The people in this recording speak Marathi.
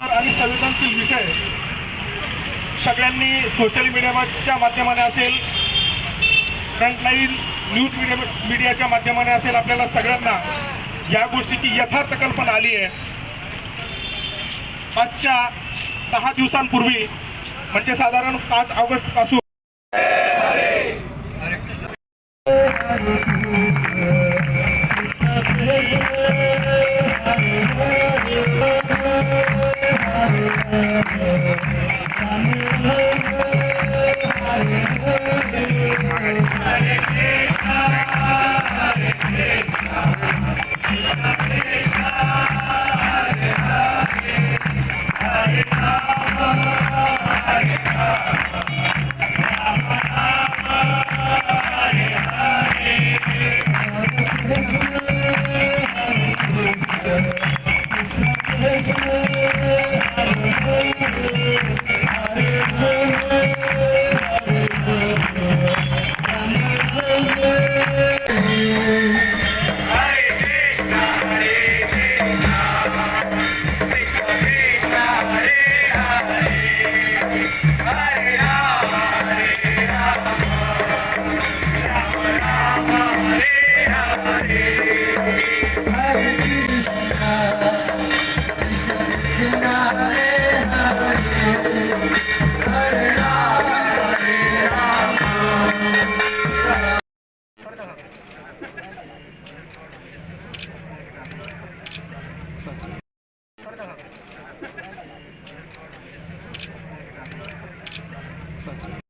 आणि संवेदनशील विषय सगळ्यांनी सोशल मीडियाच्या माध्यमाने असेल फ्रंटलाईन न्यूज मीडिया मीडियाच्या माध्यमाने असेल आपल्याला सगळ्यांना या गोष्टीची यथार्थ कल्पना आली आहे. आजच्या दहा दिवसांपूर्वी म्हणजे साधारण पाच ऑगस्टपासून